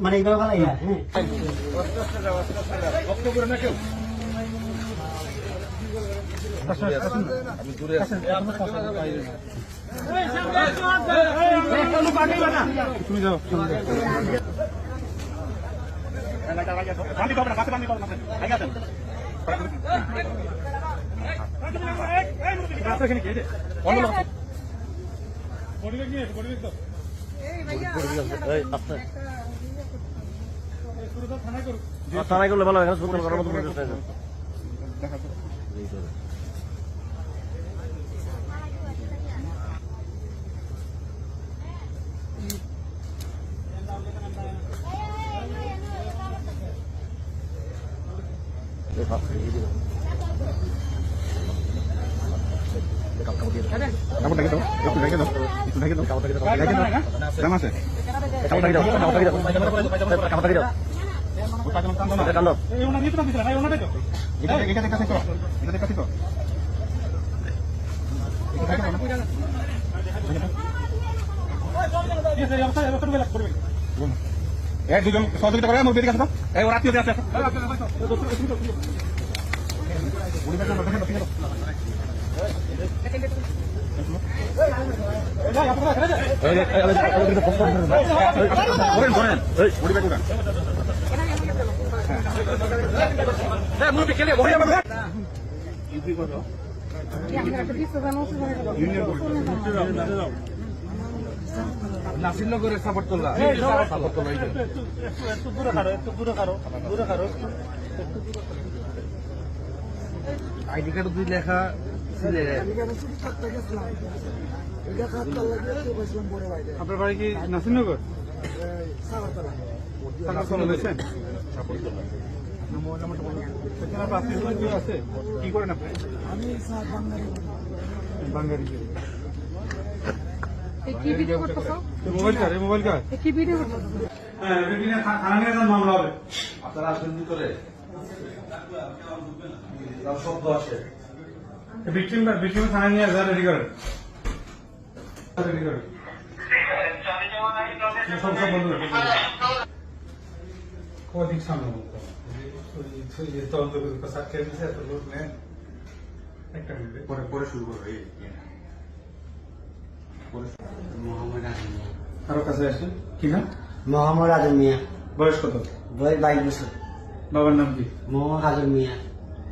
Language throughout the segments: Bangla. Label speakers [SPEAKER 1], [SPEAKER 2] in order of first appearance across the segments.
[SPEAKER 1] মানে এইভাবে ভালো হ্যাঁ।
[SPEAKER 2] তুমি যাও
[SPEAKER 3] হয় পরিবেশ নেই। এই ভাব, এই দিকে। কাপড় দিয়ে দাও।
[SPEAKER 2] কাপড় ঢেকে দাও একটু ঢেকে দাও ঢেকে দাও
[SPEAKER 3] কাপড় দিয়ে দাও।
[SPEAKER 2] ঢেকে দাও আছে
[SPEAKER 3] কাপড় কাপড়। কাপড়
[SPEAKER 2] দুজন সহযোগিতা করে বেরিয়ে আসো এই ওরা আত্মীয় আছে
[SPEAKER 3] এই,
[SPEAKER 4] নাসিরনগরের সাপোর্ট তোলা সাপোর্ট
[SPEAKER 1] একটু দূরে কারও একটু দূরে কারও দূরে কারও
[SPEAKER 4] আইডি কার্ড দুই লেখা
[SPEAKER 2] আপনার বাড়ি কি নাসিরনগর? আছে কি করেন আপনি? বাঙালি
[SPEAKER 5] এ কি ভিডিও করতেছো?
[SPEAKER 2] মোবাইল কার? মোবাইল কার?
[SPEAKER 5] কি ভিডিও করতেছো?
[SPEAKER 2] হ্যাঁ মামলা হবে।
[SPEAKER 4] আপনারা আসবেন ভিতরে শব্দ আসে।
[SPEAKER 2] ভিকটিম ভিকটিম থানা নিয়ে যা রেডি করেন রেডি করেন সব সব বন্ধ করে কদিক সামনে তদন্ত করে প্রসাদ খেয়ে দিয়েছে এত লোক নেন একটা মিনিট। পরে পরে শুরু করবে
[SPEAKER 1] মোহাম্মদ আজম মিয়া।
[SPEAKER 2] কারও কাছে আসে? কি না
[SPEAKER 1] মোহাম্মদ আজম মিয়া।
[SPEAKER 2] বয়স কত?
[SPEAKER 1] বয়স বাইশ বছর।
[SPEAKER 2] বাবার নাম কি?
[SPEAKER 1] মোহাম্মদ আজম মিয়া।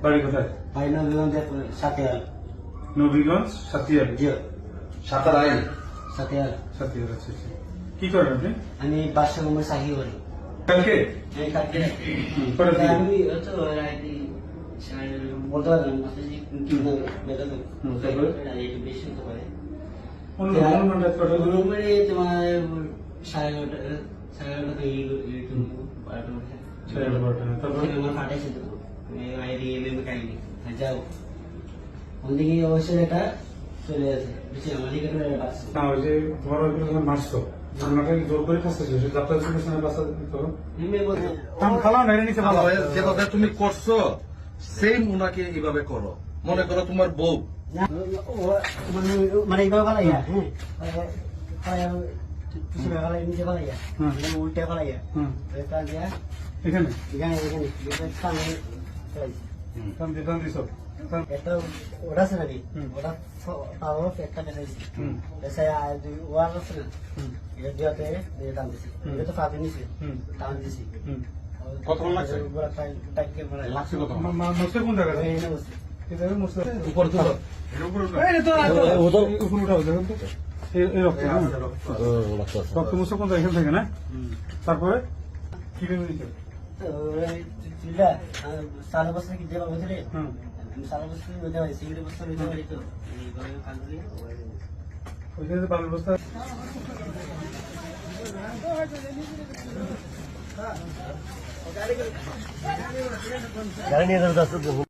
[SPEAKER 2] বাড়ি কোথায়?
[SPEAKER 1] ভাই নবীগঞ্জের সাথে আল
[SPEAKER 2] নবীগঞ্জ সাতিয়ার
[SPEAKER 1] জিও
[SPEAKER 4] সাঁতার আইন
[SPEAKER 1] সাথে আল
[SPEAKER 2] সাতিয়ার আছে আচ্ছা। কি করেন আপনি
[SPEAKER 1] আমি বাদশা মোহাম্মদ শাহি করি
[SPEAKER 2] কালকে
[SPEAKER 1] কালকে? আমি হচ্ছে রাইতে বলতে পারলাম বেশি হতে পারে তোমার সাড়ে এগারোটা সাড়ে এগারোটা বারোটা
[SPEAKER 2] বারোটা, তারপর?
[SPEAKER 1] আমার তো আমি বাইরে এমএম কাহিনি যাও ওদিকে অবশ্যই এটা চলে গেছে বুঝছি আমার
[SPEAKER 2] না ওই যে তোমার ওই যখন মারছো আপনাকে জোর করে সে সঙ্গে
[SPEAKER 4] তুমি করছ সেম উনাকে এইভাবে করো। মনে করো তোমার বউ।
[SPEAKER 1] মানে মানে এইভাবে হ্যাঁ। পিছনে নিচে উল্টে
[SPEAKER 2] এখানে?
[SPEAKER 1] এখানে এখানে। এটা দিয়াতে দিয়ে টান দিছি
[SPEAKER 2] হুম।
[SPEAKER 1] এটা তো
[SPEAKER 2] হুম।
[SPEAKER 1] টান দিছি
[SPEAKER 2] হুম কতক্ষণ লাগছে? লাগছে কত মুসে কোন জায়গায়
[SPEAKER 1] এই না বসে।
[SPEAKER 2] এভাবে মুসে
[SPEAKER 4] উপর তুলো
[SPEAKER 2] উপরে
[SPEAKER 3] তো।
[SPEAKER 2] উপরে উঠাও দেখুন তো। রক্ত মুসে কোন না? তারপরে কি
[SPEAKER 1] সারা বছর কি দেবা বুঝলে
[SPEAKER 2] হুম
[SPEAKER 1] সারা বছর হতে পারি সিঙ্গেল বছর হতে পারি তো
[SPEAKER 3] গাড়ি নিয়ে যাবে